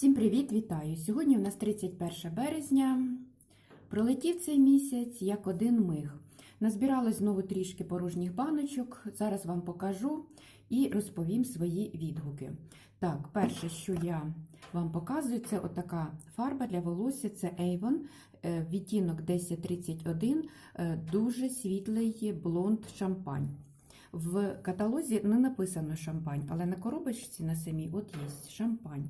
Всім привіт, вітаю! Сьогодні у нас 31 березня. Пролетів цей місяць як один миг. Назбиралось знову трішки порожніх баночок. Зараз вам покажу і розповім свої відгуки. Так, перше, що я вам показую, це отака фарба для волосся. Це Avon, е, відтінок 1031, е, дуже світлий блонд шампань. В каталозі не написано шампань, але на коробочці на самій от є шампань.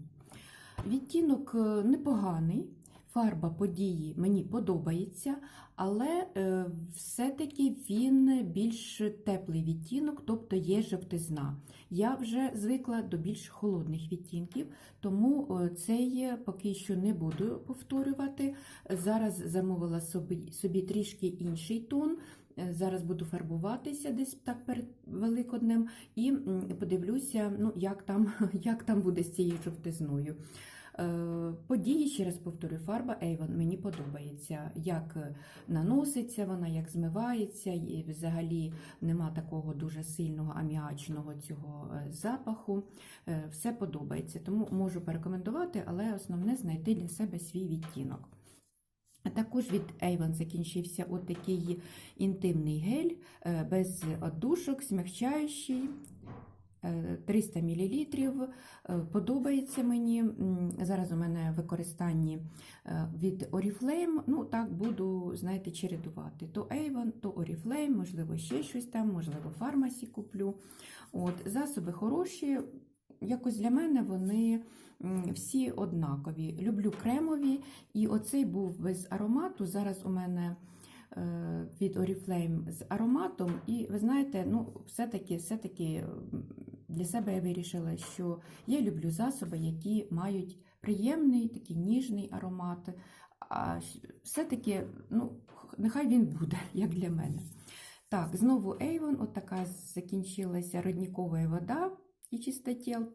Відтінок е, непоганий, фарба події мені подобається, але е, все-таки він більш теплий відтінок, тобто є жовтизна. Я вже звикла до більш холодних відтінків, тому е, цей поки що не буду повторювати. Зараз замовила собі, собі трішки інший тон. Зараз буду фарбуватися десь так перед Великоднем і подивлюся, ну, як, там, як там буде з цією жовтизною. Е, Події, ще раз повторю, фарба Avon мені подобається, як наноситься вона, як змивається, і взагалі нема такого дуже сильного аміачного цього е, запаху. Е, Все подобається, тому можу порекомендувати, але основне знайти для себе свій відтінок. Також від Avon закінчився от такий інтимний гель е, без одушок, смягчаючий. Е, 300 мл. Подобається мені. Зараз у мене в використанні е, від Oriflame. Ну, так буду, знаєте, чередувати. То Avon, то Oriflame, можливо, ще щось там, можливо, фармасі куплю. От, Засоби хороші. Якось для мене вони всі однакові. Люблю кремові, і оцей був без аромату. Зараз у мене е, від Oriflame з ароматом. І ви знаєте, ну, все-таки, все-таки для себе я вирішила, що я люблю засоби, які мають приємний, такий ніжний аромат. А все-таки, ну, нехай він буде, як для мене. Так, знову Avon, от така закінчилася роднікова вода і чистотіл,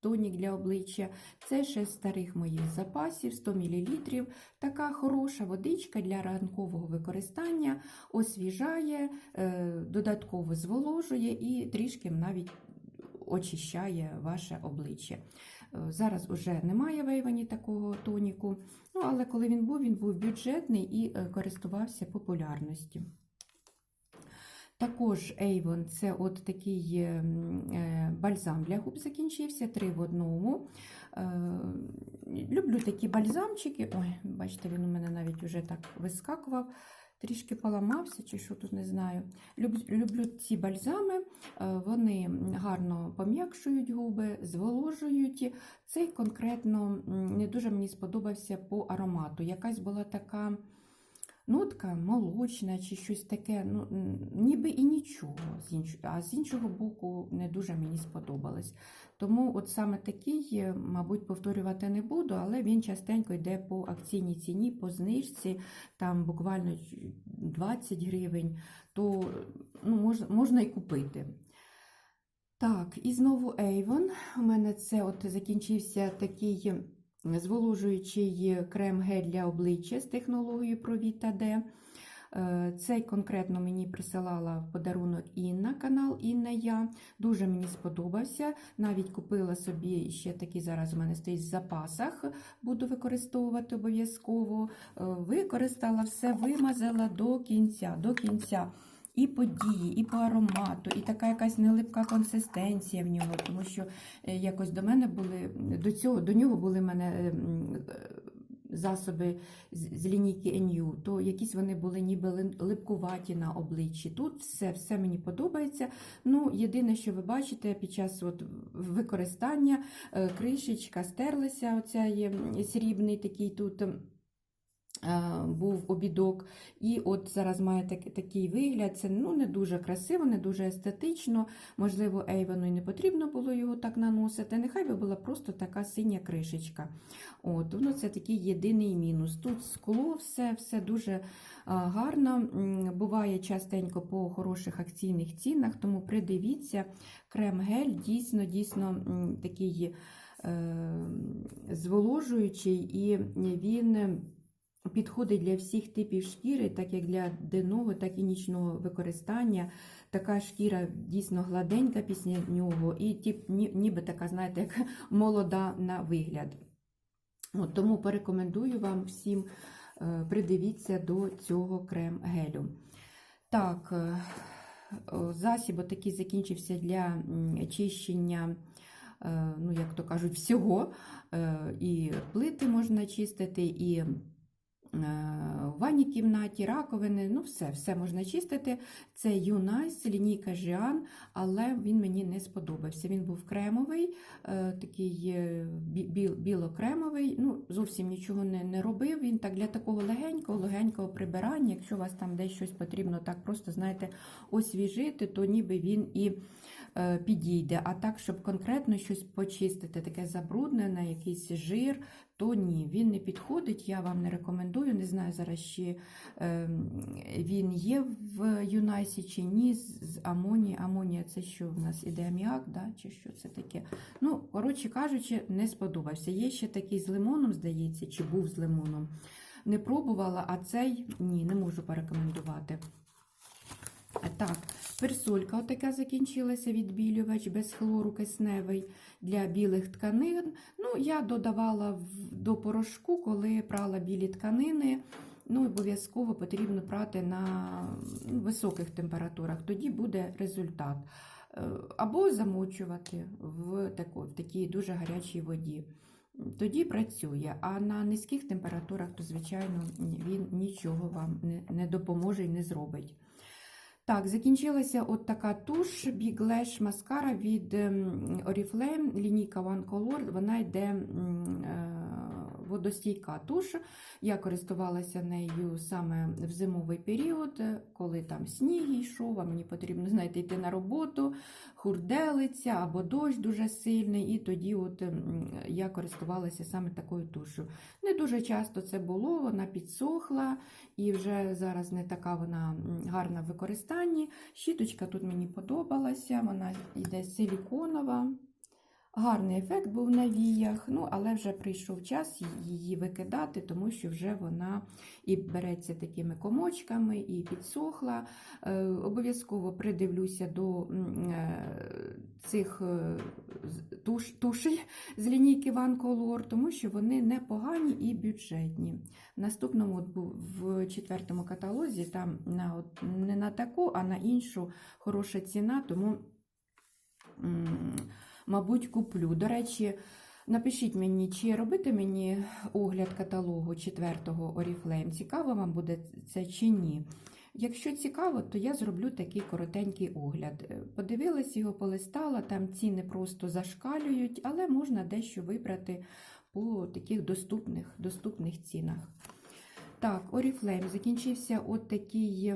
тонік для обличчя. Це ще з старих моїх запасів, 100 мл. Така хороша водичка для ранкового використання, освіжає, е, додатково зволожує і трішки навіть очищає ваше обличчя. Е, Зараз уже немає в Avon такого тоніку, ну, але коли він був, він був бюджетний і е, користувався популярністю. Також Avon це от такий е, бальзам для губ закінчився, три в одному. Люблю такі бальзамчики. Ой, бачите, він у мене навіть вже так вискакував, трішки поламався, чи що тут не знаю. Люб- Люблю ці бальзами, е, вони гарно пом'якшують губи, зволожують. Цей конкретно не дуже мені сподобався по аромату. Якась була така нотка молочна чи щось таке, ну, ніби і нічого, з іншого, а з іншого боку, не дуже мені сподобалось. Тому от саме такий, е, мабуть, повторювати не буду, але він частенько йде по акційній ціні, по знижці, там буквально 20 гривень, то ну, можна, можна і купити. Так, і знову Avon. У мене це от закінчився такий зволожуючий крем-гель для обличчя з технологією Provita D. Е, Цей конкретно мені присилала в подарунок Інна, канал Інна Я. Дуже мені сподобався. Навіть купила собі ще такий зараз у мене стоїть в запасах, буду використовувати обов'язково. Е, Використала все, вимазала до кінця. До кінця. І по дії, і по аромату, і така якась нелипка консистенція в нього, тому що е, якось до мене були до цього до нього були в мене е, м, е, засоби з, з лінійки NU, то якісь вони були ніби липкуваті на обличчі. Тут все, все мені подобається. Ну, єдине, що ви бачите під час от використання, е, кришечка стерлася, оця є срібний такий тут. Е, Був обідок, і от зараз має так, такий вигляд. Це ну, не дуже красиво, не дуже естетично. Можливо, Ейвону і не потрібно було його так наносити. Нехай би була просто така синя кришечка. От, ну, Це такий єдиний мінус. Тут скло, все все дуже а, гарно. Буває частенько по хороших акційних цінах, тому придивіться, крем-гель дійсно дійсно такий е, зволожуючий, і він підходить для всіх типів шкіри, так як для денного, так і нічного використання. Така шкіра дійсно гладенька після нього, і тип, ніби така, знаєте, як молода на вигляд. От, тому порекомендую вам всім е, придивіться до цього крем-гелю. Так, е, засіб такий закінчився для м, очищення, е, ну, як то кажуть, всього. І плити можна чистити, і в ванній кімнаті, раковини, ну все, все можна чистити. Це Юнайс, лінійка Жіан, але він мені не сподобався. Він був кремовий, е, такий е, бі- біл- білокремовий, ну, зовсім нічого не, не робив. Він так для такого легенького, легенького прибирання. Якщо у вас там десь щось потрібно так просто, знаєте, освіжити, то ніби він і е, підійде. А так, щоб конкретно щось почистити, таке забруднене, якийсь жир, то ні, він не підходить. Я вам не рекомендую. Не знаю зараз, чи е, він є в Юнайсі чи ні. З амонії. Амонія це що в нас іде аміак, да? чи що це таке? Ну, коротше кажучи, не сподобався. Є ще такий з лимоном, здається, чи був з лимоном. Не пробувала, а цей ні, не можу порекомендувати. Так, персолька отака закінчилася відбілювач без хлору кисневий для білих тканин. Ну, я додавала до порошку, коли прала білі тканини. Ну, обов'язково потрібно прати на ну, високих температурах, тоді буде результат. Е, Або замочувати в, тако, в такій дуже гарячій воді. Тоді працює, а на низьких температурах, то, звичайно, він нічого вам не, допоможе і не зробить. Так, закінчилася от така туш Big Lash маскара від ем, Oriflame, лінійка One Color. Вона йде е, водостійка туш. Я користувалася нею саме в зимовий період, коли там сніг йшов, а мені потрібно, знаєте, йти на роботу, хурделиця або дощ дуже сильний. І тоді от я користувалася саме такою тушу. Не дуже часто це було, вона підсохла і вже зараз не така вона гарна в використанні. Щіточка тут мені подобалася, вона йде силіконова. Гарний ефект був на віях, ну, але вже прийшов час її викидати, тому що вже вона і береться такими комочками, і підсохла. Е, обов'язково придивлюся до е, цих е, туш, тушей з лінійки One Color, тому що вони непогані і бюджетні. В наступному в четвертому каталозі, там на, от, не на таку, а на іншу хороша ціна, тому, мабуть, куплю. До речі, напишіть мені, чи робити мені огляд каталогу четвертого Oriflame. Цікаво вам буде це чи ні. Якщо цікаво, то я зроблю такий коротенький огляд. Е, Подивилась його, полистала, там ціни просто зашкалюють, але можна дещо вибрати по таких доступних, доступних цінах. Так, Oriflame закінчився от такий,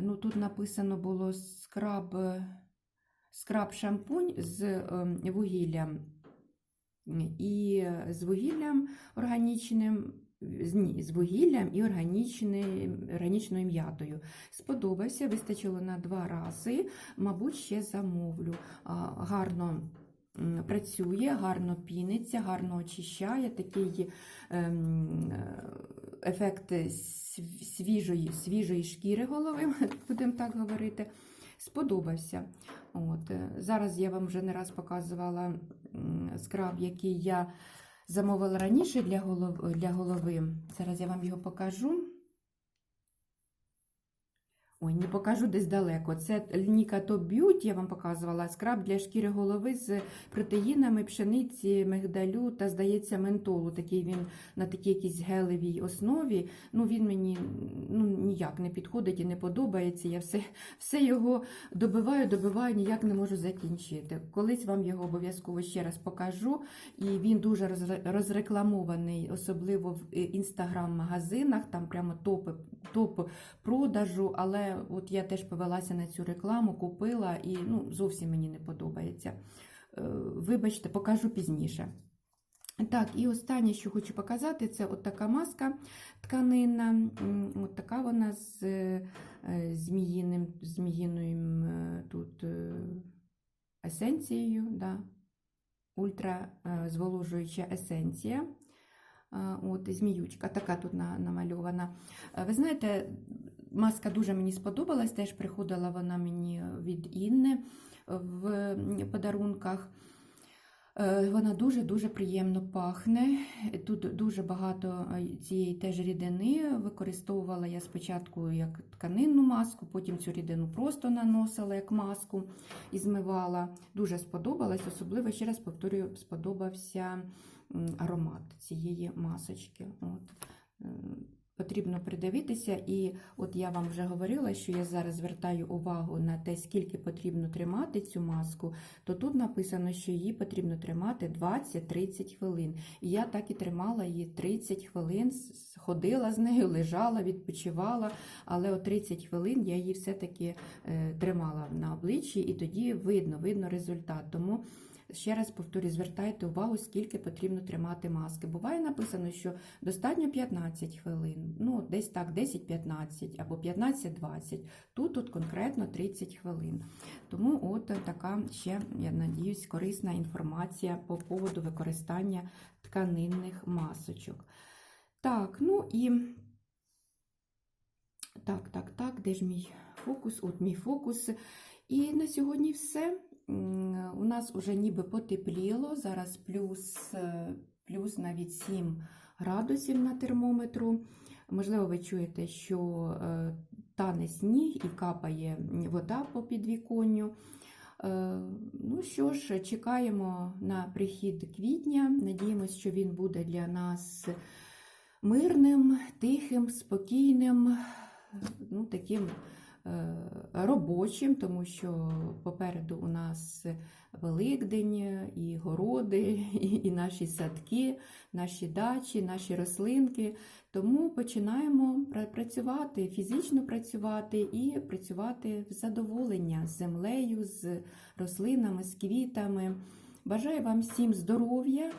ну тут написано було скраб, е, скраб шампунь з ем, вугіллям і з вугіллям органічним. з- вугіллям і органічною м'ятою. Сподобався, вистачило на два рази, мабуть, ще замовлю. Гарно працює, гарно піниться, гарно очищає. Такий ем, ефект свіжої, свіжої шкіри голови, будемо так говорити. Сподобався. От. е, Зараз я вам вже не раз показувала скраб, який я замовила раніше для голов- для голови. Зараз я вам його покажу. Ой, не покажу десь далеко. Це лінійка Top Beauty, я вам показувала скраб для шкіри голови з протеїнами пшениці, мигдалю та, здається, ментолу. Такий він на такій якійсь гелевій основі. Ну, він мені ну, ніяк не підходить і не подобається. Я все, все його добиваю, добиваю, ніяк не можу закінчити. Колись вам його обов'язково ще раз покажу. І він дуже розрекламований, особливо в е, інстаграм-магазинах. Там прямо топи, топ продажу. Але от я теж повелася на цю рекламу, купила і ну, зовсім мені не подобається. Е, Вибачте, покажу пізніше. Так, і останнє, що хочу показати, це от така маска тканинна. М, От така вона з е, зміїним, зміїною е, тут есенцією, да. ультра есенція. От, зміючка, така тут намальована. Ви знаєте, маска дуже мені сподобалась, теж приходила вона мені від Інни в подарунках. Е, Вона дуже-дуже приємно пахне. Тут дуже багато е, цієї теж рідини. Використовувала я спочатку як тканинну маску, потім цю рідину просто наносила як маску і змивала. Дуже сподобалось, особливо, ще раз повторюю, сподобався аромат цієї масочки. От. Потрібно придивитися, і от я вам вже говорила, що я зараз звертаю увагу на те, скільки потрібно тримати цю маску, то тут написано, що її потрібно тримати 20-30 хвилин. І я так і тримала її 30 хвилин, ходила з нею, лежала, відпочивала, але о 30 хвилин я її все-таки е, тримала на обличчі, і тоді видно, видно результат. Тому ще раз повторюю, звертайте увагу, скільки потрібно тримати маски. Буває написано, що достатньо 15 хвилин, ну десь так, 10-15 або 15-20. Тут тут конкретно 30 хвилин. Тому от така ще, я надіюсь, корисна інформація по поводу використання тканинних масочок. Так, ну і так, так, так, де ж мій фокус? От мій фокус. І на сьогодні все. У нас уже ніби потепліло. Зараз плюс, е, плюс навіть 7 градусів на термометру. Можливо, ви чуєте, що е, тане сніг і капає вода по підвіконню. Е, Ну що ж, чекаємо на прихід квітня. Надіємося, що він буде для нас мирним, тихим, спокійним, ну, таким робочим, тому що попереду у нас Великдень, і городи, і, наші садки, наші дачі, наші рослинки. Тому починаємо працювати, фізично працювати і працювати в задоволення з землею, з рослинами, з квітами. Бажаю вам всім здоров'я, е,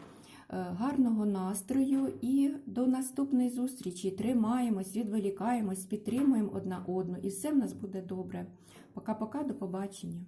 гарного настрою і до наступної зустрічі. Тримаємось, відволікаємось, підтримуємо одна одну, і все в нас буде добре. Пока-пока, до побачення.